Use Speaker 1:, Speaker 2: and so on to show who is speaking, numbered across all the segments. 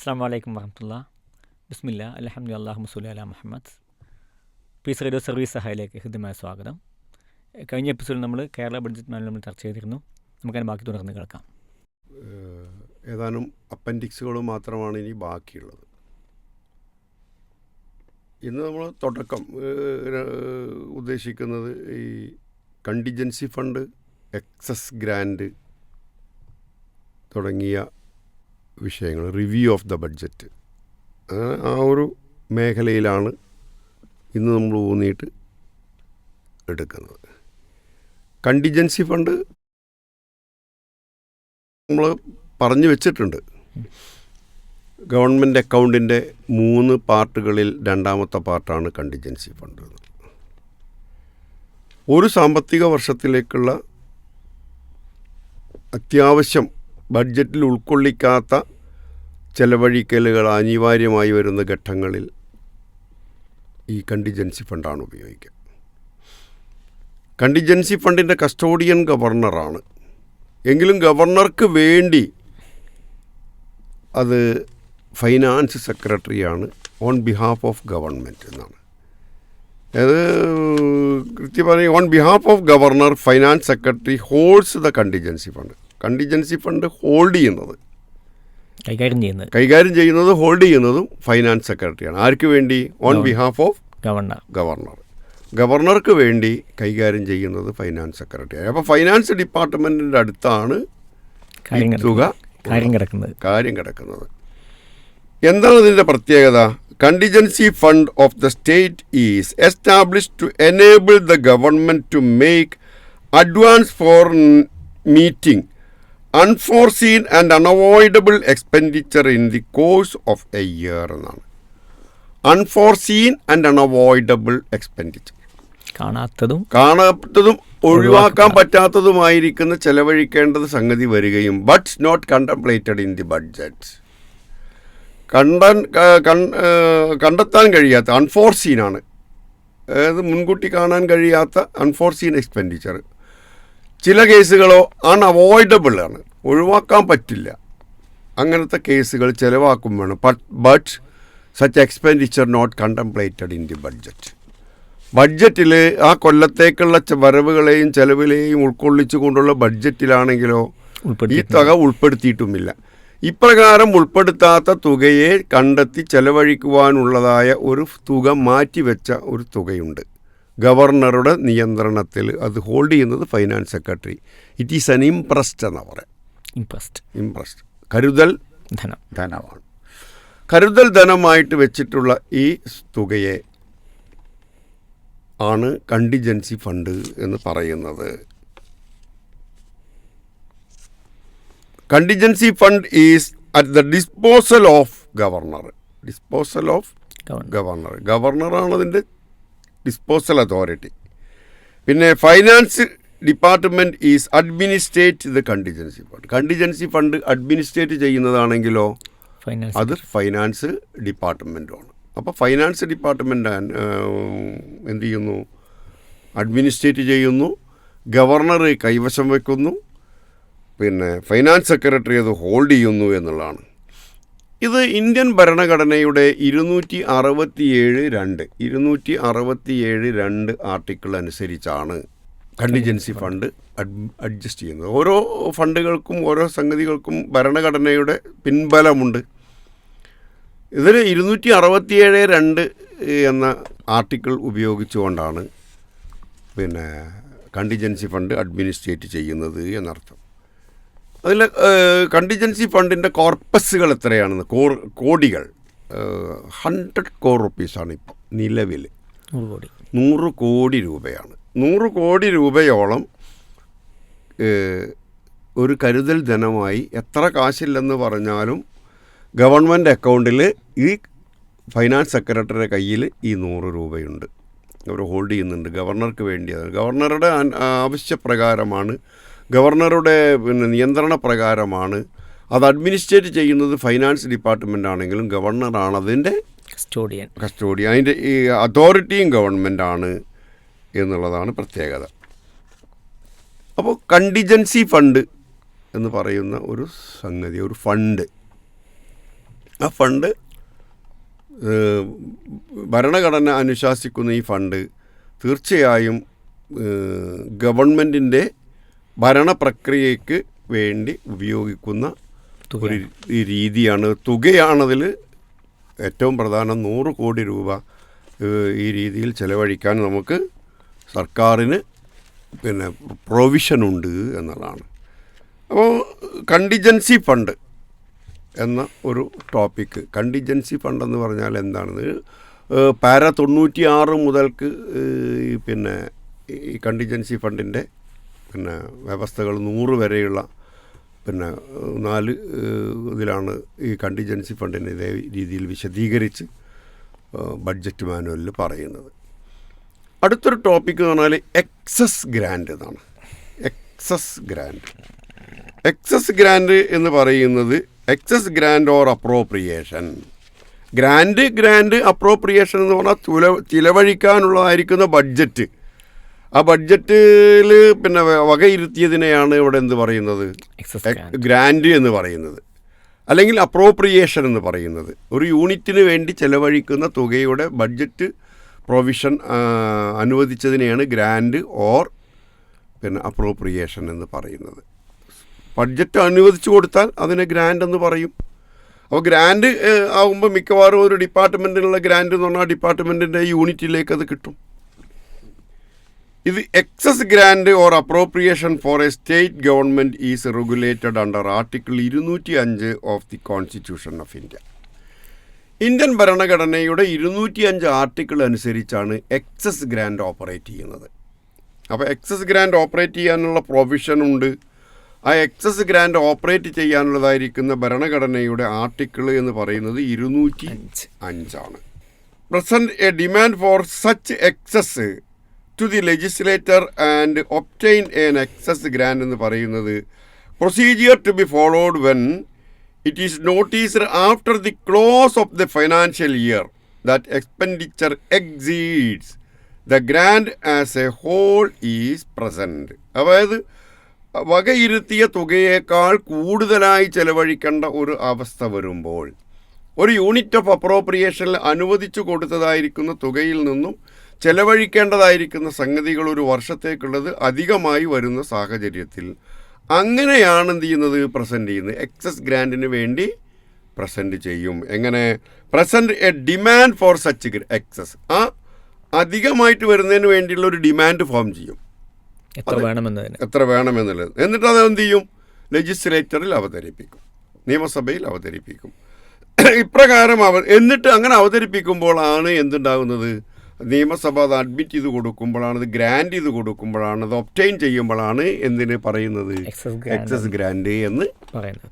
Speaker 1: അസ്സാം വലൈക്കും വറഹമുല്ല ബിസ്മില്ല അലഹമ്മദ് അള്ളാഹു മസുലി അല മുഹമ്മദ് പീസ് റേഡിയോ സർവീസ് സഹായിലേക്ക് ഹൃദ്യമായ സ്വാഗതം. കഴിഞ്ഞ എപ്പിസോഡിൽ നമ്മൾ കേരള ബഡ്ജറ്റ് മാനുവൽ നമ്മൾ ചർച്ച ചെയ്തിരുന്നു. നമുക്കതിന് ബാക്കി തുടർന്ന് കേൾക്കാം.
Speaker 2: ഏതാനും അപ്പൻഡിക്സുകൾ മാത്രമാണ് ഇനി ബാക്കിയുള്ളത്. ഇന്ന് നമ്മൾ തുടക്കം ഉദ്ദേശിക്കുന്നത് ഈ കണ്ടിജൻസി ഫണ്ട് എക്സസ് ഗ്രാൻഡ് തുടങ്ങിയ വിഷയങ്ങൾ റിവ്യൂ ഓഫ് ദ ബഡ്ജറ്റ് ആ ഒരു മേഖലയിലാണ് ഇന്ന് നമ്മൾ ഊന്നിയിട്ട് എടുക്കുന്നത്. കണ്ടിജൻസി ഫണ്ട് നമ്മൾ പറഞ്ഞു വെച്ചിട്ടുണ്ട്. ഗവൺമെന്റ് അക്കൗണ്ടിന്റെ മൂന്ന് പാർട്ടുകളിൽ രണ്ടാമത്തെ പാർട്ടാണ് കണ്ടിജൻസി ഫണ്ട് ഒരു സാമ്പത്തിക വർഷത്തിലേക്കുള്ള അത്യാവശ്യം ബഡ്ജറ്റിൽ ഉൾക്കൊള്ളിക്കാത്ത ചെലവഴിക്കലുകൾ അനിവാര്യമായി വരുന്ന ഘട്ടങ്ങളിൽ ഈ കണ്ടിജൻസി ഫണ്ടാണ് ഉപയോഗിക്കുക. കണ്ടിജൻസി ഫണ്ടിന്റെ കസ്റ്റോഡിയൻ ഗവർണറാണ് എങ്കിലും ഗവർണർക്ക് വേണ്ടി അത് ഫൈനാൻസ് സെക്രട്ടറിയാണ് ഓൺ ബിഹാഫ് ഓഫ് ഗവൺമെന്റ് എന്നാണ്. അത് കൃത്യമായി on behalf of governor finance secretary holds the contingency fund contingency fund hold ചെയ്യുന്നത്.
Speaker 1: കൈകാര്യം ചെയ്യുന്നത്.
Speaker 2: കൈകാര്യം ചെയ്യുന്നത് ഹോൾഡ് ചെയ്യുന്നതും ഫൈനാൻസ് സെക്രട്ടറിയാണ് ആർക്ക് വേണ്ടി? On behalf of
Speaker 1: governor
Speaker 2: governor ഗവർണർക്ക് വേണ്ടി കൈകാര്യം ചെയ്യുന്നത് ഫൈനാൻസ് സെക്രട്ടറിയാണ് അപ്പോൾ ഫൈനാൻസ് ഡിപ്പാർട്ട്മെന്റിന്റെ അടുത്താണ് തുക
Speaker 1: കാര്യം കിടക്കുന്നത്.
Speaker 2: കാര്യം കിടക്കുന്നത്. എന്താണ് ഇതിന്റെ പ്രത്യേകത? Contingency fund of the state is establish to enable the government to make advance for meeting unforeseen and unavoidable expenditure in the course of a year എന്നാണ്. അൺഫോർസീൻ ആൻഡ് അൺഅവോയ്ഡബിൾ എക്സ്പെൻഡിച്ചർ
Speaker 1: കാണാത്തതും
Speaker 2: കാണാത്തതും ഒഴിവാക്കാൻ പറ്റാത്തതുമായിരിക്കുന്ന ചെലവഴിക്കേണ്ടത് സംഗതി വരികയും but's not contemplated in the budget കണ്ട കണ്ടെത്താൻ കഴിയാത്ത അൺഫോർസീനാണ് അതായത് മുൻകൂട്ടി കാണാൻ കഴിയാത്ത അൺഫോർസീൻ എക്സ്പെൻഡിച്ചർ ചില കേസുകളോ അൺഅവോയ്ഡബിൾ ആണ്. ഒഴിവാക്കാൻ പറ്റില്ല. അങ്ങനത്തെ കേസുകൾ ചിലവാക്കും വേണം. But such expenditure not contemplated in the budget ബഡ്ജറ്റിൽ ആ കൊല്ലത്തേക്കുള്ള വരവുകളെയും ചെലവിലെയും ഉൾക്കൊള്ളിച്ചു കൊണ്ടുള്ള ബഡ്ജറ്റിലാണെങ്കിലോ ഈ തുക ഉൾപ്പെടുത്തിയിട്ടുമില്ല. ഇപ്രകാരം ഉൾപ്പെടുത്താത്ത തുകയെ കണ്ടെത്തി ചെലവഴിക്കുവാനുള്ളതായ ഒരു തുക മാറ്റിവെച്ച ഒരു തുകയുണ്ട്. ഗവർണറുടെ നിയന്ത്രണത്തിൽ അത് ഹോൾഡ് ചെയ്യുന്നത് finance secretary. It is an imprest എന്ന് പറയാം.
Speaker 1: ഇംപ്രസ്ഡ്
Speaker 2: ഇംപ്രസ്റ്റ് കരുതൽ
Speaker 1: ധനം.
Speaker 2: ധനമാണ്. കരുതൽ ധനമായിട്ട് വെച്ചിട്ടുള്ള ഈ തുകയെ ആണ് കണ്ടിജൻസി ഫണ്ട് എന്ന് പറയുന്നത്. Contingency fund is at the disposal of governor disposal of
Speaker 1: governor
Speaker 2: governor ഗവർണറാണ് അതിന്റെ ഡിസ്പോസൽ അതോറിറ്റി പിന്നെ finance department is administrate the contingency fund contingency fund administrate ചെയ്യുന്നതാണെങ്കിലോ അത് ഫൈനാൻസ് ഡിപ്പാർട്ട്മെന്റുമാണ് അപ്പോൾ ഫൈനാൻസ് ഡിപ്പാർട്ട്മെന്റ് എന്ത് ചെയ്യുന്നു? അഡ്മിനിസ്ട്രേറ്റ് ചെയ്യുന്നു ഗവർണർ കൈവശം വെക്കുന്നു പിന്നെ ഫൈനാൻസ് സെക്രട്ടറി അത് ഹോൾഡ് ചെയ്യുന്നു എന്നുള്ളതാണ്. ഇത് ഇന്ത്യൻ ഭരണഘടനയുടെ ഇരുന്നൂറ്റി അറുപത്തിയേഴ് രണ്ട് ഇരുന്നൂറ്റി അറുപത്തിയേഴ് രണ്ട് ആർട്ടിക്കിൾ അനുസരിച്ചാണ് കണ്ടിജൻസി ഫണ്ട് അഡ്ജസ്റ്റ് ചെയ്യുന്നത്. ഓരോ ഫണ്ടുകൾക്കും ഓരോ സംഗതികൾക്കും ഭരണഘടനയുടെ പിൻബലമുണ്ട്. ഇതിൽ ഇരുന്നൂറ്റി അറുപത്തിയേഴ് രണ്ട് എന്ന ആർട്ടിക്കിൾ ഉപയോഗിച്ചുകൊണ്ടാണ് പിന്നെ കണ്ടിജൻസി ഫണ്ട് അഡ്മിനിസ്ട്രേറ്റ് ചെയ്യുന്നത് എന്നർത്ഥം. അതിൽ കണ്ടിജൻസി ഫണ്ടിന്റെ കോർപ്പസുകൾ എത്രയാണെന്ന് കോർ കോടികൾ. ഹൺഡ്രഡ് കോർ റുപ്പീസാണ് ഇപ്പോൾ നിലവിൽ
Speaker 1: നൂറ് കോടി.
Speaker 2: രൂപയാണ്. നൂറ് കോടി രൂപയോളം ഒരു കരുതൽ ധനമായി എത്ര കാശില്ലെന്ന് പറഞ്ഞാലും ഗവൺമെന്റ് അക്കൗണ്ടിൽ ഈ ഫൈനാൻസ് സെക്രട്ടറിയുടെ കയ്യിൽ ഈ നൂറ് രൂപയുണ്ട്. അവർ ഹോൾഡ് ചെയ്യുന്നുണ്ട്. ഗവർണർക്ക് വേണ്ടിയത് ഗവർണറുടെ ആവശ്യപ്രകാരമാണ് ഗവർണറുടെ പിന്നെ നിയന്ത്രണ പ്രകാരമാണ് അത് അഡ്മിനിസ്ട്രേറ്റ് ചെയ്യുന്നത് ഫൈനാൻസ് ഡിപ്പാർട്ട്മെന്റ് ആണെങ്കിലും ഗവർണറാണ് അതിന്റെ
Speaker 1: കസ്റ്റോഡിയൻ
Speaker 2: കസ്റ്റോഡിയൻ അതിന്റെ ഈ അതോറിറ്റിയും ആണ് എന്നുള്ളതാണ് പ്രത്യേകത. അപ്പോൾ കണ്ടിജൻസി ഫണ്ട് എന്ന് പറയുന്ന ഒരു സംഗതി ഒരു ഫണ്ട് ആ ഫണ്ട് ഭരണഘടന അനുശാസിക്കുന്ന ഈ ഫണ്ട് തീർച്ചയായും ഗവൺമെന്റിന്റെ ഭരണപ്രക്രിയയ്ക്ക് വേണ്ടി ഉപയോഗിക്കുന്ന ഒരു രീതിയാണ്. തുകയാണതിൽ ഏറ്റവും പ്രധാനം നൂറ് കോടി രൂപ ഈ രീതിയിൽ ചെലവഴിക്കാൻ നമുക്ക് സർക്കാരിന് പിന്നെ പ്രൊവിഷനുണ്ട് എന്നതാണ് അപ്പോൾ കണ്ടിജൻസി ഫണ്ട് എന്ന ഒരു ടോപ്പിക്ക് കണ്ടിജൻസി ഫണ്ട് എന്ന് പറഞ്ഞാൽ എന്താണെന്ന്? പാര തൊണ്ണൂറ്റി ആറ് മുതൽക്ക് പിന്നെ ഈ കണ്ടിജൻസി ഫണ്ടിന്റെ പിന്നെ വ്യവസ്ഥകൾ നൂറ് വരെയുള്ള പിന്നെ നാല് ഇതിലാണ് ഈ കണ്ടിജൻസി ഫണ്ടിനെ ഇതേ രീതിയിൽ വിശദീകരിച്ച് ബഡ്ജറ്റ് മാനുവലിൽ പറയുന്നത്. അടുത്തൊരു ടോപ്പിക്ക് എന്ന് പറഞ്ഞാൽ എക്സസ് ഗ്രാൻഡ് എന്നാണ്. എക്സസ് ഗ്രാൻഡ് എക്സസ് ഗ്രാൻഡ് എന്ന് പറയുന്നത് excess grant or appropriation grant grant appropriation എന്ന് പറഞ്ഞാൽ ചിലവഴിക്കാനുള്ളതായിരിക്കുന്ന ബഡ്ജറ്റ് ആ ബഡ്ജറ്റിൽ പിന്നെ വകയിരുത്തിയതിനെയാണ് ഇവിടെ എന്ത് പറയുന്നത്? ഗ്രാൻഡ് എന്ന് പറയുന്നത്. അല്ലെങ്കിൽ അപ്രോപ്രിയേഷൻ എന്ന് പറയുന്നത്. ഒരു യൂണിറ്റിന് വേണ്ടി ചെലവഴിക്കുന്ന തുകയുടെ ബഡ്ജറ്റ് പ്രൊവിഷൻ അനുവദിച്ചതിനെയാണ് ഗ്രാൻഡ് ഓർ പിന്നെ അപ്രോപ്രിയേഷൻ എന്ന് പറയുന്നത്. ബഡ്ജറ്റ് അനുവദിച്ചു കൊടുത്താൽ അതിനെ ഗ്രാൻഡ് എന്ന് പറയും. അപ്പോൾ ഗ്രാൻഡ് ആകുമ്പോൾ മിക്കവാറും ഒരു ഡിപ്പാർട്ട്മെന്റിനുള്ള ഗ്രാൻഡ് എന്ന് പറഞ്ഞാൽ ഡിപ്പാർട്ട്മെന്റിന്റെ യൂണിറ്റിലേക്ക് അത് കിട്ടും. ഇത് excess grant or appropriation for a state government is regulated under article ഇരുന്നൂറ്റി അഞ്ച് of the constitution of India Indian ഭരണഘടനയുടെ ഇരുന്നൂറ്റി അഞ്ച് ആർട്ടിക്കിൾ അനുസരിച്ചാണ് എക്സസ് ഗ്രാൻഡ് ഓപ്പറേറ്റ് ചെയ്യുന്നത്. അപ്പോൾ എക്സസ് ഗ്രാൻഡ് ഓപ്പറേറ്റ് ചെയ്യാനുള്ള പ്രൊവിഷൻ ഉണ്ട്. ആ എക്സസ് ഗ്രാൻഡ് ഓപ്പറേറ്റ് ചെയ്യാനുള്ളതായിരിക്കുന്ന ഭരണഘടനയുടെ ആർട്ടിക്കിൾ എന്ന് പറയുന്നത് ഇരുന്നൂറ്റി
Speaker 1: അഞ്ച്.
Speaker 2: അഞ്ചാണ് present a demand for such excess to the legislature and obtain an excess grant എന്ന് പറയുന്നത് procedure to be followed when it is noticed after the close of the financial year that expenditure exceeds the grant as a whole is present അതായത് വകയിരുത്തിയ തുകയേക്കാൾ കൂടുതലായി ചെലവഴിക്കേണ്ട ഒരു അവസ്ഥ വരുമ്പോൾ ഒരു unit of അപ്രോപ്രിയേഷനിൽ അനുവദിച്ചു കൊടുത്തതായിരിക്കുന്ന തുകയിൽ നിന്നും ചെലവഴിക്കേണ്ടതായിരിക്കുന്ന സംഗതികൾ ഒരു വർഷത്തേക്കുള്ളത് അധികമായി വരുന്ന സാഹചര്യത്തിൽ അങ്ങനെയാണ് എന്ത് ചെയ്യുന്നത് പ്രസന്റ് ചെയ്യുന്നത്. എക്സസ് ഗ്രാൻഡിന് വേണ്ടി പ്രസന്റ് ചെയ്യും. എങ്ങനെ? Present a demand for such excess ആ അധികമായിട്ട് വരുന്നതിന് വേണ്ടിയുള്ള ഒരു ഡിമാൻഡ് ഫോം ചെയ്യും.
Speaker 1: എത്ര വേണമെന്നതിന്?
Speaker 2: എത്ര വേണമെന്നുള്ളത്. എന്നിട്ട് അത് എന്ത് ചെയ്യും? ലെജിസ്ലേറ്ററിൽ അവതരിപ്പിക്കും. നിയമസഭയിൽ അവതരിപ്പിക്കും. ഇപ്രകാരം അവ എന്നിട്ട് അങ്ങനെ അവതരിപ്പിക്കുമ്പോഴാണ് എന്തുണ്ടാകുന്നത്? നിയമസഭ അത് അഡ്മിറ്റ് ചെയ്ത് കൊടുക്കുമ്പോഴാണ് അത് ഗ്രാൻഡ് ചെയ്ത് കൊടുക്കുമ്പോഴാണ് അത് ഒപ്റ്റൈൻ ചെയ്യുമ്പോഴാണ് എന്തിന് പറയുന്നത്? എക്സസ് ഗ്രാൻഡ് എന്ന്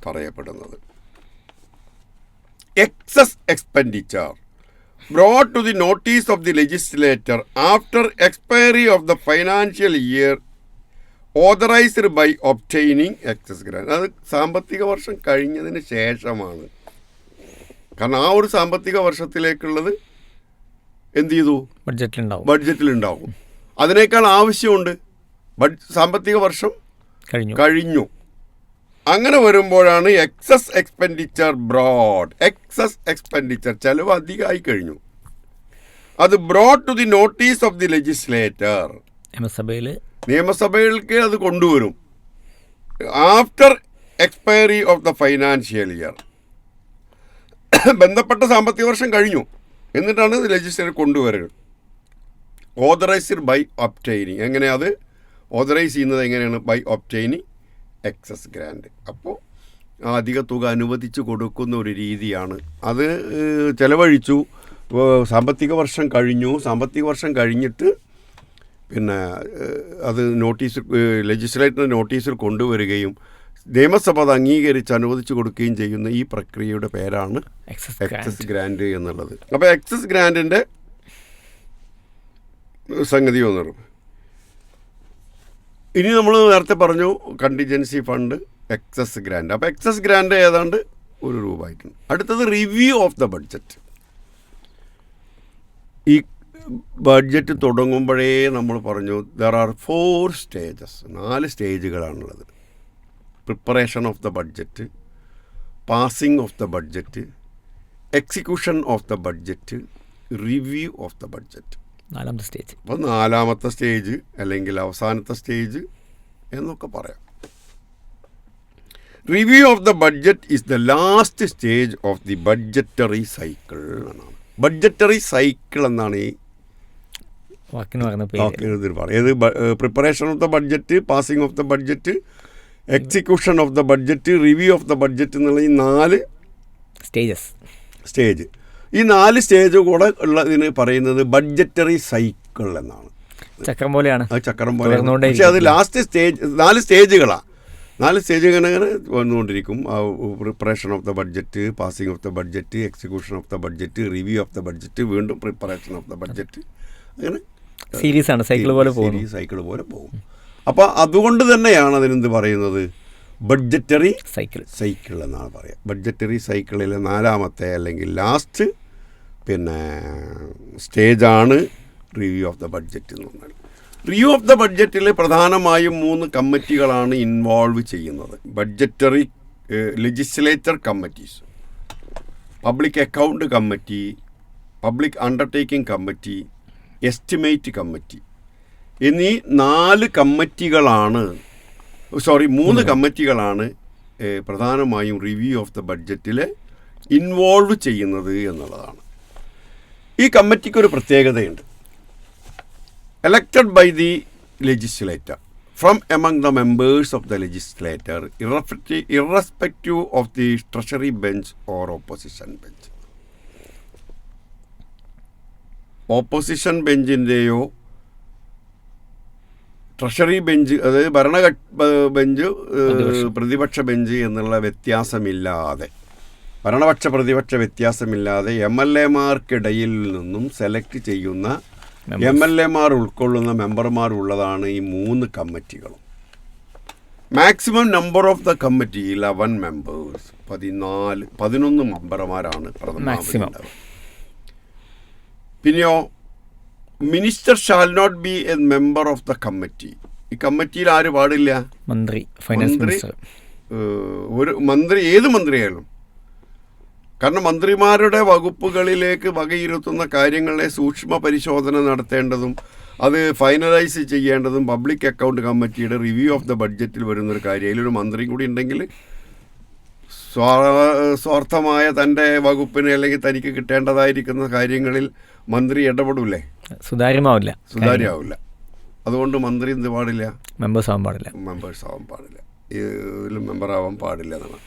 Speaker 2: പറയപ്പെടുന്നത്. Excess expenditure brought to the notice of the legislature after expiry of the financial year authorised by obtaining excess grant അത് സാമ്പത്തിക വർഷം കഴിഞ്ഞതിന് ശേഷമാണ്. കാരണം ആ ഒരു സാമ്പത്തിക വർഷത്തിലേക്കുള്ളത് എന്ത് ചെയ്തു?
Speaker 1: ബഡ്ജറ്റിലുണ്ടാവും.
Speaker 2: ബഡ്ജറ്റിലുണ്ടാവും. അതിനേക്കാൾ ആവശ്യമുണ്ട്. സാമ്പത്തിക വർഷം
Speaker 1: കഴിഞ്ഞു.
Speaker 2: കഴിഞ്ഞു. അങ്ങനെ വരുമ്പോഴാണ് excess expenditure brought excess expenditure ചെലവ് അധികമായി കഴിഞ്ഞു. അത് brought to the notice of the legislature
Speaker 1: നിയമസഭയിൽ
Speaker 2: നിയമസഭയിലേക്ക് അത് കൊണ്ടുവരും. After expiry of the financial year ബന്ധപ്പെട്ട സാമ്പത്തിക വർഷം കഴിഞ്ഞു. എന്നിട്ടാണ് ലെജിസ്ലേറ്റർ കൊണ്ടുവരുന്നത് ഓതറൈസ്ഡ് ബൈ ഒപ്റ്റൈനിങ് എങ്ങനെ അത്? ഓതറൈസ് ചെയ്യുന്നത് എങ്ങനെയാണ്? ബൈ ഒപ്റ്റൈനിങ് എക്സസ് ഗ്രാൻഡ് അപ്പോൾ അധിക തുക അനുവദിച്ച് കൊടുക്കുന്ന ഒരു രീതിയാണ്. അത് ചിലവഴിച്ചു. സാമ്പത്തിക വർഷം കഴിഞ്ഞു. സാമ്പത്തിക വർഷം കഴിഞ്ഞിട്ട് പിന്നെ അത് നോട്ടീസ് ലെജിസ്ലേറ്ററിന്റെ നോട്ടീസിൽ കൊണ്ടുവരികയും നിയമസഭ അത് അംഗീകരിച്ച് അനുവദിച്ചു കൊടുക്കുകയും ചെയ്യുന്ന ഈ പ്രക്രിയയുടെ പേരാണ്
Speaker 1: എക്സസ്
Speaker 2: ഗ്രാൻഡ് എന്നുള്ളത്. അപ്പോൾ എക്സസ് ഗ്രാൻഡിന്റെ സംഗതി വന്നു ഇനി നമ്മൾ നേരത്തെ പറഞ്ഞു കണ്ടിജൻസി ഫണ്ട് എക്സസ് ഗ്രാൻഡ് അപ്പോൾ എക്സസ് ഗ്രാൻഡ് ഏതാണ്ട് ഒരു രൂപ ആയിട്ടുണ്ട് അടുത്തത് റിവ്യൂ ഓഫ് ദ ബഡ്ജറ്റ് ഈ ബഡ്ജറ്റ് തുടങ്ങുമ്പോഴേ നമ്മൾ പറഞ്ഞു ദർ ആർ ഫോർ സ്റ്റേജസ് നാല് സ്റ്റേജുകളാണുള്ളത് preparation of the budget passing of the budget execution of the budget review of the budget
Speaker 1: നാലാമത്തെ സ്റ്റേജ്
Speaker 2: അപ്പോൾ നാലാമത്തെ സ്റ്റേജ് അല്ലെങ്കിൽ അവസാനത്തെ സ്റ്റേജ് എന്നൊക്കെ പറയാം. Review of the budget is the last stage of the budgetary cycle എന്നാണ്. Budgetary cycle എന്നാണ് ഈ
Speaker 1: വാക്കിന്
Speaker 2: പറയുന്നത്. ഏത് preparation of the budget passing of the budget execution of the budget review of the budget എന്നുള്ള ഈ നാല്
Speaker 1: സ്റ്റേജസ്
Speaker 2: സ്റ്റേജ് ഈ നാല് സ്റ്റേജ് കൂടെ ഉള്ളതിന് പറയുന്നത് ബഡ്ജറ്ററി സൈക്കിൾ എന്നാണ്.
Speaker 1: ചക്രം പോലെയാണ്.
Speaker 2: ചക്രം പോലെ പക്ഷെ അത് ലാസ്റ്റ് സ്റ്റേജ് നാല് സ്റ്റേജുകളാണ് നാല് സ്റ്റേജ് ഇങ്ങനെ ഇങ്ങനെ വന്നുകൊണ്ടിരിക്കും. Preparation of the budget passing of the budget execution of the budget review of the budget വീണ്ടും പ്രിപ്പറേഷൻ ഓഫ് ദ ബഡ്ജറ്റ് അങ്ങനെ
Speaker 1: സീരീസ് ആണ് സൈക്കിൾ പോലെ പോകും
Speaker 2: സൈക്കിൾ പോലെ പോകും. അപ്പോൾ അതുകൊണ്ട് തന്നെയാണ് അതിനെന്ത് പറയുന്നത്? ബഡ്ജറ്ററി
Speaker 1: സൈക്കിൾ
Speaker 2: സൈക്കിൾ എന്നാണ് പറയുക ബഡ്ജറ്ററി സൈക്കിളിലെ നാലാമത്തെ അല്ലെങ്കിൽ ലാസ്റ്റ് പിന്നെ സ്റ്റേജാണ് റിവ്യൂ ഓഫ് ദ ബഡ്ജറ്റ് എന്ന് പറഞ്ഞാൽ റിവ്യൂ ഓഫ് ദ ബഡ്ജറ്റിൽ പ്രധാനമായും മൂന്ന് കമ്മിറ്റികളാണ് ഇൻവോൾവ് ചെയ്യുന്നത്. Budgetary legislature committees public account committee public undertaking committee estimate committee എന്നീ നാല് കമ്മിറ്റികളാണ് സോറി മൂന്ന് കമ്മിറ്റികളാണ് പ്രധാനമായും റിവ്യൂ ഓഫ് ദ ബഡ്ജറ്റിൽ ഇൻവോൾവ് ചെയ്യുന്നത് എന്നുള്ളതാണ്. ഈ കമ്മിറ്റിക്കൊരു പ്രത്യേകതയുണ്ട്. Elected by the legislature from among the members of the legislature ഇറഫ്റ്റി irrespective of the treasury bench or opposition bench opposition ബെഞ്ചിന്റെയോ treasury bench അതായത് ഭരണ ബെഞ്ച് പ്രതിപക്ഷ ബെഞ്ച് എന്നുള്ള വ്യത്യാസമില്ലാതെ ഭരണപക്ഷ പ്രതിപക്ഷ വ്യത്യാസമില്ലാതെ എം എൽ എമാർക്കിടയിൽ നിന്നും സെലക്ട് ചെയ്യുന്ന എം എൽ എമാർ ഉൾക്കൊള്ളുന്ന മെമ്പർമാർ ഉള്ളതാണ് ഈ മൂന്ന് കമ്മിറ്റികളും maximum number of the committee eleven members പതിനാല് പതിനൊന്ന് മെമ്പർമാരാണ്. ഉണ്ടാവുക. പിന്നെയോ minister shall not be a member of the committee ഈ കമ്മിറ്റിയിൽ ആര് പാടില്ല?
Speaker 1: മന്ത്രി ഫൈനാൻസ്
Speaker 2: മന്ത്രി
Speaker 1: മിനിസ്റ്റർ
Speaker 2: ഒരു മന്ത്രി ഏത് മന്ത്രിയായാലും. കാരണം മന്ത്രിമാരുടെ വകുപ്പുകളിലേക്ക് വകയിരുത്തുന്ന കാര്യങ്ങളെ സൂക്ഷ്മ പരിശോധന നടത്തേണ്ടതും അത് ഫൈനലൈസ് ചെയ്യേണ്ടതും പബ്ലിക് അക്കൗണ്ട് കമ്മിറ്റിയുടെ റിവ്യൂ ഓഫ് ദ ബഡ്ജറ്റിൽ വരുന്നൊരു കാര്യം. അതിലൊരു മന്ത്രി കൂടി ഉണ്ടെങ്കിൽ സ്വാ- സ്വാർത്ഥമായ തന്റെ വകുപ്പിന് അല്ലെങ്കിൽ തനിക്ക് കിട്ടേണ്ടതായിരിക്കുന്ന കാര്യങ്ങളിൽ മന്ത്രി ഇടപെടൂലേ?
Speaker 1: സുതാര്യമാവില്ല.
Speaker 2: സുതാര്യമാവില്ല. അതുകൊണ്ട് മന്ത്രി എന്ത് പാടില്ല?
Speaker 1: മെമ്പേഴ്സ് ആവാൻ പാടില്ല.
Speaker 2: മെമ്പേഴ്സ് ആവാൻ പാടില്ല. ഇതിലും മെമ്പർ ആവാൻ പാടില്ല എന്നാണ്.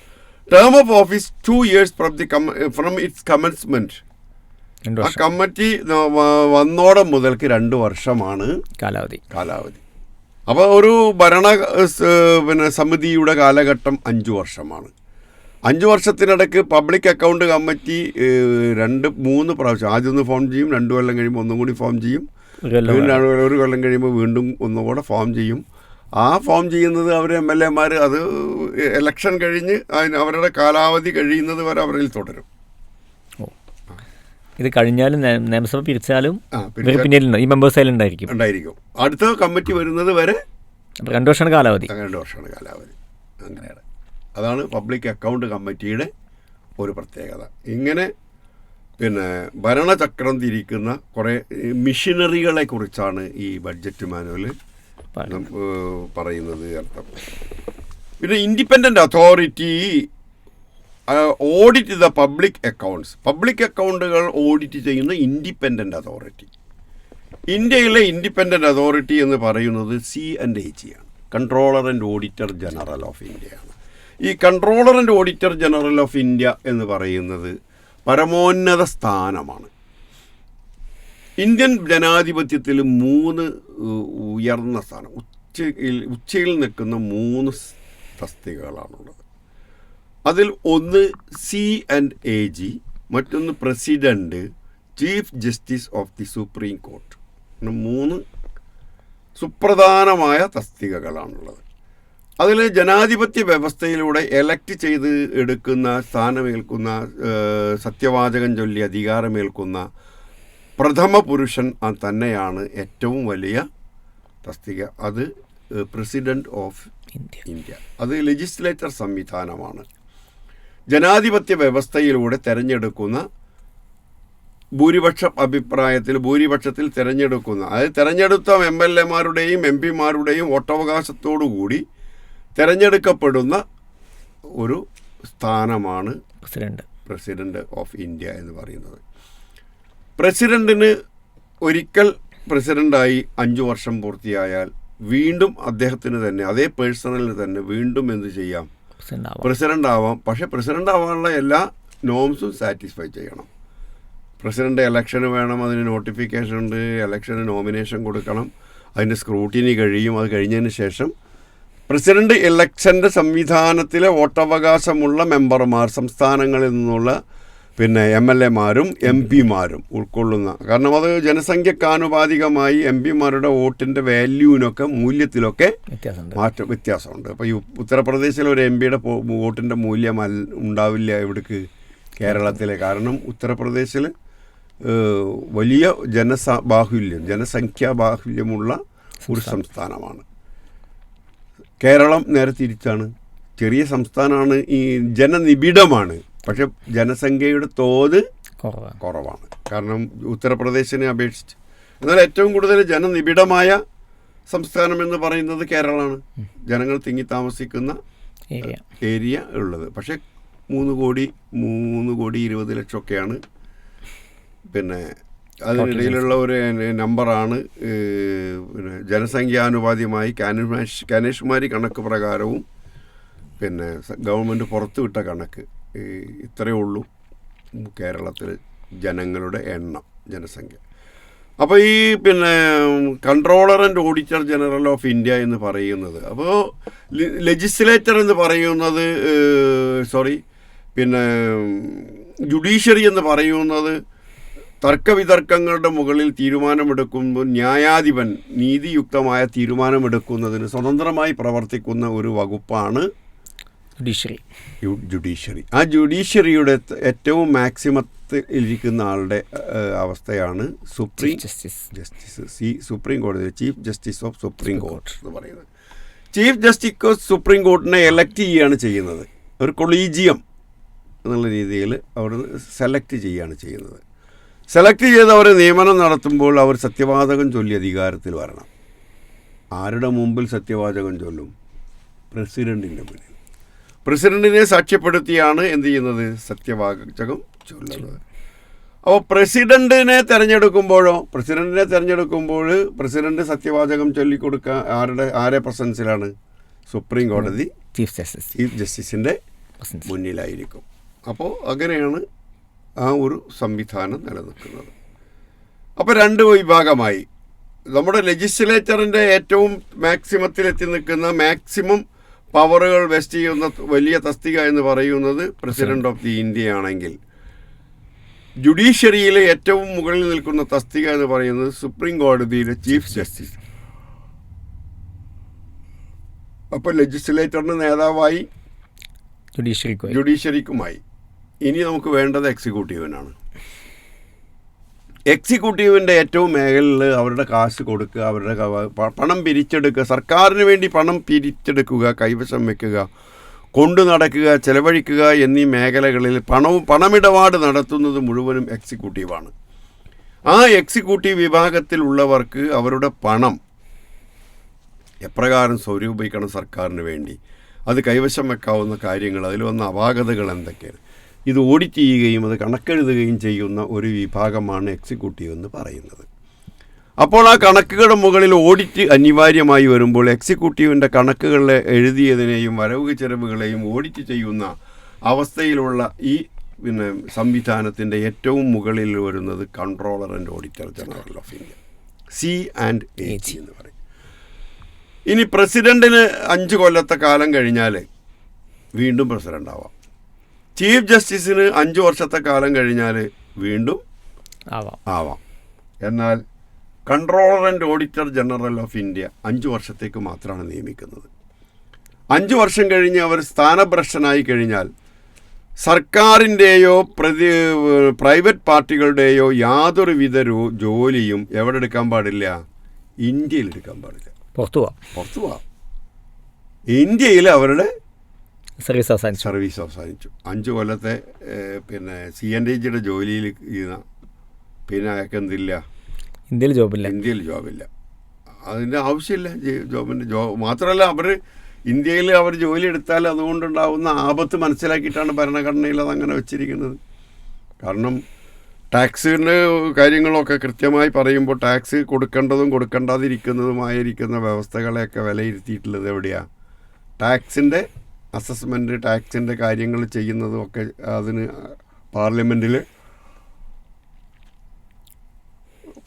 Speaker 2: Term of office two years from the from its commencement ആ കമ്മിറ്റി വന്നോടം മുതൽക്ക് രണ്ട് വർഷമാണ്
Speaker 1: കാലാവധി.
Speaker 2: കാലാവധി. അപ്പോൾ ഒരു ഭരണ പിന്നെ സമിതിയുടെ കാലഘട്ടം അഞ്ച് വർഷമാണ്. അഞ്ച് വർഷത്തിനിടയ്ക്ക് പബ്ലിക് അക്കൗണ്ട് കമ്മിറ്റി രണ്ട് മൂന്ന് പ്രാവശ്യം. ആദ്യം ഒന്ന് ഫോം ചെയ്യും രണ്ട് കൊല്ലം കഴിയുമ്പോൾ ഒന്നും കൂടി ഫോം ചെയ്യും.
Speaker 1: ഒരു കൊല്ലം
Speaker 2: കഴിയുമ്പോൾ വീണ്ടും ഒന്നുകൂടെ ഫോം ചെയ്യും. ആ ഫോം ചെയ്യുന്നത് അവർ എം എൽ എമാർ അത് എലക്ഷൻ കഴിഞ്ഞ് അതിന് അവരുടെ കാലാവധി കഴിയുന്നത് വരെ അവരിൽ തുടരും.
Speaker 1: ഇത് കഴിഞ്ഞാലും നിയമസഭ പിരിച്ചാലും ഈ മെമ്പേഴ്സ് അതിൽ ഉണ്ടായിരിക്കും.
Speaker 2: ഉണ്ടായിരിക്കും. അടുത്ത കമ്മിറ്റി വരുന്നത് വരെ
Speaker 1: രണ്ട് വർഷമാണ് കാലാവധി.
Speaker 2: രണ്ട് വർഷമാണ് കാലാവധി. അങ്ങനെയാണ്. അതാണ് പബ്ലിക് അക്കൗണ്ട് കമ്മിറ്റിയുടെ ഒരു പ്രത്യേകത. ഇങ്ങനെ പിന്നെ ഭരണചക്രം തിരിക്കുന്ന കുറേ മിഷനറികളെ കുറിച്ചാണ് ഈ ബഡ്ജറ്റ് മാനുവൽ
Speaker 1: പറയും.
Speaker 2: പറയുന്നത് അർത്ഥം. പിന്നെ independent authority audit the public accounts. Public അക്കൗണ്ടുകൾ ഓഡിറ്റ് ചെയ്യുന്ന ഇൻഡിപെൻഡന്റ് അതോറിറ്റി. ഇന്ത്യയിലെ ഇൻഡിപെൻഡന്റ് അതോറിറ്റി എന്ന് പറയുന്നത് സി ആൻഡ് എ ജി ആണ്. Controller and auditor general of ഇന്ത്യയാണ് ഈ controller and auditor general of India എന്ന് പറയുന്നത് പരമോന്നത സ്ഥാനമാണ്. ഇന്ത്യൻ ജനാധിപത്യത്തിൽ മൂന്ന് ഉയർന്ന സ്ഥാനം ഉച്ചയിൽ ഉച്ചയിൽ നിൽക്കുന്ന മൂന്ന് തസ്തികകളാണുള്ളത്. അതിൽ ഒന്ന് സി ആൻഡ് എ ജി മറ്റൊന്ന് president chief justice of the supreme court. മൂന്ന് സുപ്രധാനമായ തസ്തികകളാണുള്ളത്. അതിൽ ജനാധിപത്യ വ്യവസ്ഥയിലൂടെ എലക്ട് ചെയ്ത് എടുക്കുന്ന സ്ഥാനമേൽക്കുന്ന സത്യവാചകൻ സത്യവാചകം ചൊല്ലി അധികാരമേൽക്കുന്ന പ്രഥമ പുരുഷൻ തന്നെയാണ് ഏറ്റവും വലിയ തസ്തിക. അത് പ്രസിഡന്റ് ഓഫ്
Speaker 1: ഇന്ത്യ.
Speaker 2: ഇന്ത്യ. അത് ലെജിസ്ലേറ്റർ സംവിധാനമാണ്. ജനാധിപത്യ വ്യവസ്ഥയിലൂടെ തിരഞ്ഞെടുക്കുന്ന ഭൂരിപക്ഷ അഭിപ്രായത്തിൽ ഭൂരിപക്ഷത്തിൽ തിരഞ്ഞെടുക്കുന്ന അതായത് തിരഞ്ഞെടുത്ത എം എൽ എമാരുടെയും എം പിമാരുടെയും വോട്ടവകാശത്തോടുകൂടി തിരഞ്ഞെടുക്കപ്പെടുന്ന ഒരു സ്ഥാനമാണ്
Speaker 1: പ്രസിഡന്റ്.
Speaker 2: പ്രസിഡന്റ് ഓഫ് ഇന്ത്യ എന്ന് പറയുന്നത്. പ്രസിഡന്റിന് ഒരിക്കൽ പ്രസിഡന്റായി അഞ്ചു വർഷം പൂർത്തിയായാൽ വീണ്ടും അദ്ദേഹത്തിന് തന്നെ അതേ പേഴ്സണലിന് തന്നെ വീണ്ടും എന്ത് ചെയ്യാം?
Speaker 1: പ്രസിഡന്റ് ആവാം
Speaker 2: പക്ഷെ പ്രസിഡന്റ് ആവാനുള്ള എല്ലാ നോംസും സാറ്റിസ്ഫൈ ചെയ്യണം. പ്രസിഡന്റ് ഇലക്ഷന് വേണം അതിന് നോട്ടിഫിക്കേഷൻ ഉണ്ട് ഇലക്ഷന് നോമിനേഷൻ കൊടുക്കണം അതിന്റെ സ്ക്രൂട്ടിനി കഴിയും. അത് കഴിഞ്ഞതിന് ശേഷം പ്രസിഡന്റ് ഇലക്ഷന്റെ സംവിധാനത്തിലെ വോട്ടവകാശമുള്ള മെമ്പർമാർ സംസ്ഥാനങ്ങളിൽ നിന്നുള്ള പിന്നെ എം എൽ എമാരും എം പിമാരും ഉൾക്കൊള്ളുന്ന കാരണം അത് ജനസംഖ്യക്കാനുപാതികമായി എം പിമാരുടെ വോട്ടിന്റെ വാല്യൂവിനൊക്കെ മൂല്യത്തിലൊക്കെ മാറ്റം വ്യത്യാസമുണ്ട്. അപ്പോൾ ഈ ഉത്തർപ്രദേശിലെ ഒരു എം പിയുടെ വോട്ടിന്റെ മൂല്യം അല്ല ഉണ്ടാവില്ല ഇവിടേക്ക് കേരളത്തിലെ. കാരണം ഉത്തർപ്രദേശിൽ വലിയ ജനസ ബാഹുല്യം ജനസംഖ്യാ ബാഹുല്യമുള്ള ഒരു സംസ്ഥാനമാണ്. കേരളം നേരെ തിരിച്ചാണ് ചെറിയ സംസ്ഥാനമാണ് ഈ ജനനിബിഡമാണ്. പക്ഷെ ജനസംഖ്യയുടെ തോത്
Speaker 1: കുറവാണ്.
Speaker 2: കാരണം ഉത്തർപ്രദേശിനെ അപേക്ഷിച്ച്. എന്നാൽ ഏറ്റവും കൂടുതൽ ജനനിബിഡമായ സംസ്ഥാനം എന്ന് പറയുന്നത് കേരളമാണ്. ജനങ്ങൾ തിങ്ങി താമസിക്കുന്ന
Speaker 1: ഏരിയ.
Speaker 2: ഏരിയ ഉള്ളത്. പക്ഷെ മൂന്ന് കോടി മൂന്ന് കോടി ഇരുപത് ലക്ഷമൊക്കെയാണ്. പിന്നെ അതിനിടയിലുള്ള ഒരു നമ്പറാണ് പിന്നെ ജനസംഖ്യാനുപാതികമായി കാനേഷ് കാനേഷ്മാരി കണക്ക് പ്രകാരവും പിന്നെ ഗവൺമെന്റ് പുറത്തുവിട്ട കണക്ക് ഇത്രയേ ഉള്ളൂ കേരളത്തിൽ ജനങ്ങളുടെ എണ്ണം ജനസംഖ്യ. അപ്പോൾ ഈ പിന്നെ controller and auditor general of India എന്ന് പറയുന്നത് അപ്പോൾ ലെജിസ്ലേറ്റർ എന്ന് പറയുന്നത് സോറി പിന്നെ ജുഡീഷ്യറി എന്ന് പറയുന്നത് തർക്കവിതർക്കങ്ങളുടെ മുകളിൽ തീരുമാനമെടുക്കുമ്പോൾ ന്യായാധിപൻ നീതിയുക്തമായ തീരുമാനമെടുക്കുന്നതിന് സ്വതന്ത്രമായി പ്രവർത്തിക്കുന്ന ഒരു വകുപ്പാണ്
Speaker 1: ജുഡീഷ്യറി.
Speaker 2: ജുഡീഷ്യറി. ആ ജുഡീഷ്യറിയുടെ ഏറ്റവും മാക്സിമത്തിൽ ഇരിക്കുന്ന ആളുടെ അവസ്ഥയാണ് supreme
Speaker 1: justice.
Speaker 2: Justice. C supreme കോടതി chief justice of supreme court എന്ന് പറയുന്നത്. ചീഫ് ജസ്റ്റിസ് ഓഫ് സുപ്രീം കോർട്ടിനെ എലക്ട് ചെയ്യുകയാണ് ചെയ്യുന്നത്. ഒരു കൊളീജിയം എന്നുള്ള രീതിയിൽ അവർ സെലക്ട് ചെയ്യുകയാണ് ചെയ്യുന്നത്. സെലക്ട് ചെയ്ത് അവർ നിയമനം നടത്തുമ്പോൾ അവർ സത്യവാചകം ചൊല്ലി അധികാരത്തിൽ വരണം. ആരുടെ മുമ്പിൽ സത്യവാചകം ചൊല്ലും? പ്രസിഡന്റിന്റെ മുന്നിൽ. പ്രസിഡന്റിനെ സാക്ഷ്യപ്പെടുത്തിയാണ് എന്ത് ചെയ്യുന്നത്? സത്യവാചകം ചൊല്ലുന്നത്. അപ്പോൾ പ്രസിഡന്റിനെ തിരഞ്ഞെടുക്കുമ്പോഴോ പ്രസിഡന്റിനെ തിരഞ്ഞെടുക്കുമ്പോൾ പ്രസിഡന്റ് സത്യവാചകം ചൊല്ലിക്കൊടുക്കുക ആരുടെ ആരെ പ്രസൻസിലാണ്? സുപ്രീം കോടതി
Speaker 1: ചീഫ് ജസ്റ്റിസ്
Speaker 2: ചീഫ്
Speaker 1: ജസ്റ്റിസിന്റെ
Speaker 2: മുന്നിലായിരിക്കും. അപ്പോൾ അങ്ങനെയാണ് ആ ഒരു സംവിധാനം നിലനിൽക്കുന്നത്. അപ്പോൾ രണ്ട് വിഭാഗമായി. നമ്മുടെ ലെജിസ്ലേച്ചറിന്റെ ഏറ്റവും മാക്സിമത്തിലെത്തി നിൽക്കുന്ന മാക്സിമം പവറുകൾ വെസ്റ്റ് ചെയ്യുന്ന വലിയ തസ്തിക എന്ന് പറയുന്നത് പ്രസിഡന്റ് ഓഫ് ദി ഇന്ത്യ ആണെങ്കിൽ. ജുഡീഷ്യറിയിലെ ഏറ്റവും മുകളിൽ നിൽക്കുന്ന തസ്തിക എന്ന് പറയുന്നത് സുപ്രീം കോടതിയിലെ ചീഫ് ജസ്റ്റിസ് അപ്പോൾ ലെജിസ്ലേറ്ററിന് നേതാവായി
Speaker 1: ജുഡീഷ്യറിക്കും
Speaker 2: ജുഡീഷ്യറിക്കുമായി ഇനി നമുക്ക് വേണ്ടത് എക്സിക്യൂട്ടീവിനാണ് എക്സിക്യൂട്ടീവിന്റെ ഏറ്റവും മേഖലയിൽ അവരുടെ കാശ് കൊടുക്കുക അവരുടെ പണം പിരിച്ചെടുക്കുക സർക്കാരിന് വേണ്ടി പണം പിരിച്ചെടുക്കുക കൈവശം വെക്കുക കൊണ്ടു നടക്കുക ചെലവഴിക്കുക എന്നീ മേഖലകളിൽ പണവും പണമിടപാട് നടത്തുന്നത് മുഴുവനും എക്സിക്യൂട്ടീവാണ് ആ എക്സിക്യൂട്ടീവ് വിഭാഗത്തിലുള്ളവർക്ക് അവരുടെ പണം എപ്രകാരം സ്വരൂപിക്കണം സർക്കാരിന് വേണ്ടി? അത് കൈവശം വെക്കാവുന്ന കാര്യങ്ങൾ അതിൽ വന്ന അപാകതകൾ എന്തൊക്കെയാണ്? ഇത് ഓഡിറ്റ് ചെയ്യുകയും അത് കണക്കെഴുതുകയും ചെയ്യുന്ന ഒരു വിഭാഗമാണ് എക്സിക്യൂട്ടീവ് എന്ന് പറയുന്നത്. അപ്പോൾ ആ കണക്കുകളുടെ മുകളിൽ ഓഡിറ്റ് അനിവാര്യമായി വരുമ്പോൾ എക്സിക്യൂട്ടീവിന്റെ കണക്കുകളെ എഴുതിയതിനെയും വരവ് ചെലവുകളെയും ഓഡിറ്റ് ചെയ്യുന്ന അവസ്ഥയിലുള്ള ഈ പിന്നെ സംവിധാനത്തിന്റെ ഏറ്റവും മുകളിൽ വരുന്നത് controller and auditor general of India C and A G എന്ന് പറയും. ഇനി പ്രസിഡന്റിന് അഞ്ച് കൊല്ലത്തെ കാലം കഴിഞ്ഞാൽ വീണ്ടും പ്രസിഡന്റ് ആവാം. ചീഫ് ജസ്റ്റിസിന് അഞ്ച് വർഷത്തെ കാലം കഴിഞ്ഞാൽ വീണ്ടും
Speaker 1: ആവാം.
Speaker 2: ആവാം. എന്നാൽ controller and auditor general of India അഞ്ച് വർഷത്തേക്ക് മാത്രമാണ് നിയമിക്കുന്നത്. അഞ്ച് വർഷം കഴിഞ്ഞ് അവർ സ്ഥാനഭ്രഷ്ടനായി കഴിഞ്ഞാൽ സർക്കാരിന്റെയോ പ്രതി പ്രൈവറ്റ് പാർട്ടികളുടെയോ യാതൊരുവിധ വിധരു ജോലിയും എവിടെ എടുക്കാൻ പാടില്ല? ഇന്ത്യയിൽ എടുക്കാൻ പാടില്ല.
Speaker 1: പുറത്തു പോവാം.
Speaker 2: പുറത്തു പോവാം. ഇന്ത്യയിൽ അവരുടെ
Speaker 1: സർവീസ് അവസാനിച്ചു.
Speaker 2: സർവീസ് അവസാനിച്ചു. അഞ്ച് കൊല്ലത്തെ പിന്നെ സി എൻ ഡി ജിയുടെ ജോലിയിൽ ഇരുന്ന പിന്നെ അയാൾക്ക് എന്തില്ല?
Speaker 1: ഇന്ത്യയിൽ ജോബില്ല.
Speaker 2: ഇന്ത്യയിൽ ജോബില്ല. അതിന്റെ ആവശ്യമില്ല. ജോബിന്റെ ജോ മാത്രമല്ല അവർ ഇന്ത്യയിൽ അവർ ജോലി എടുത്താൽ അതുകൊണ്ടുണ്ടാവുന്ന ആപത്ത് മനസ്സിലാക്കിയിട്ടാണ് ഭരണഘടനയിൽ അതങ്ങനെ വെച്ചിരിക്കുന്നത്. കാരണം ടാക്സിന്റെ കാര്യങ്ങളൊക്കെ കൃത്യമായി പറയുമ്പോൾ ടാക്സ് കൊടുക്കേണ്ടതും കൊടുക്കേണ്ടാതിരിക്കുന്നതുമായിരിക്കുന്ന വ്യവസ്ഥകളെയൊക്കെ വിലയിരുത്തിയിട്ടുള്ളത് എവിടെയാണ് ടാക്സിന്റെ അസസ്മെന്റ് ടാക്സിന്റെ കാര്യങ്ങൾ ചെയ്യുന്നതും ഒക്കെ അതിന് പാർലമെന്റിൽ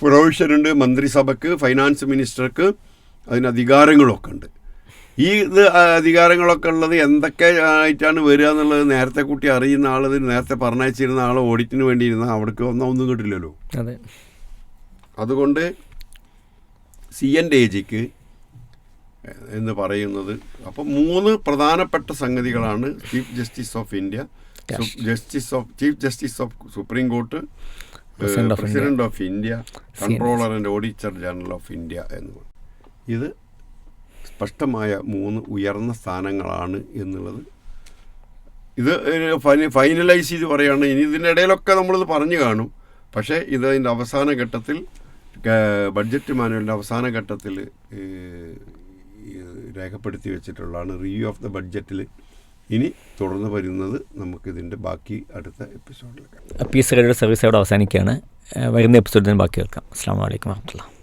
Speaker 2: പ്രൊവിഷനുണ്ട് മന്ത്രിസഭയ്ക്ക് ഫൈനാൻസ് മിനിസ്റ്റർക്ക് അതിന് അധികാരങ്ങളൊക്കെ ഉണ്ട്. ഈ ഇത് അധികാരങ്ങളൊക്കെ ഉള്ളത് എന്തൊക്കെ ആയിട്ടാണ് വരിക എന്നുള്ളത് നേരത്തെ കൂട്ടി അറിയുന്ന ആൾ നേരത്തെ പറഞ്ഞയച്ചിരുന്ന ആൾ ഓഡിറ്റിന് വേണ്ടി ഇരുന്ന അവിടേക്ക് വന്നാൽ ഒന്നും കിട്ടില്ലല്ലോ.
Speaker 1: അതെ.
Speaker 2: അതുകൊണ്ട് സി എൻ ഡി ജിക്ക് എന്ന് പറയുന്നത്. അപ്പം മൂന്ന് പ്രധാനപ്പെട്ട സംഗതികളാണ് chief justice of India. Justice of chief justice of supreme court president of India controller and auditor general of India എന്ന്. ഇത് സ്പഷ്ടമായ മൂന്ന് ഉയർന്ന സ്ഥാനങ്ങളാണ് എന്നുള്ളത്. ഇത് ഫൈനലൈസ് ചെയ്ത് പറയുകയാണ് ഇനി ഇതിന്റെ ഇടയിലൊക്കെ നമ്മളിത് പറഞ്ഞു കാണും. പക്ഷേ ഇത് അതിന്റെ അവസാന ഘട്ടത്തിൽ ബഡ്ജറ്റ് മാനുവലിന്റെ അവസാന ഘട്ടത്തിൽ രേഖപ്പെടുത്തി വെച്ചിട്ടുള്ളതാണ് റിവ്യൂ ഓഫ് ദ ബഡ്ജറ്റിൽ ഇനി തുടർന്ന് വരുന്നത് നമുക്കിതിന്റെ ബാക്കി അടുത്ത എപ്പിസോഡിൽ
Speaker 1: പി എസ് സർവീസ് അവിടെ അവസാനിക്കുകയാണ്. വരുന്ന എപ്പിസോഡിൽ ബാക്കി കേൾക്കാം. അസ്സാം വലൈക്കും വാഹമത്തുള്ള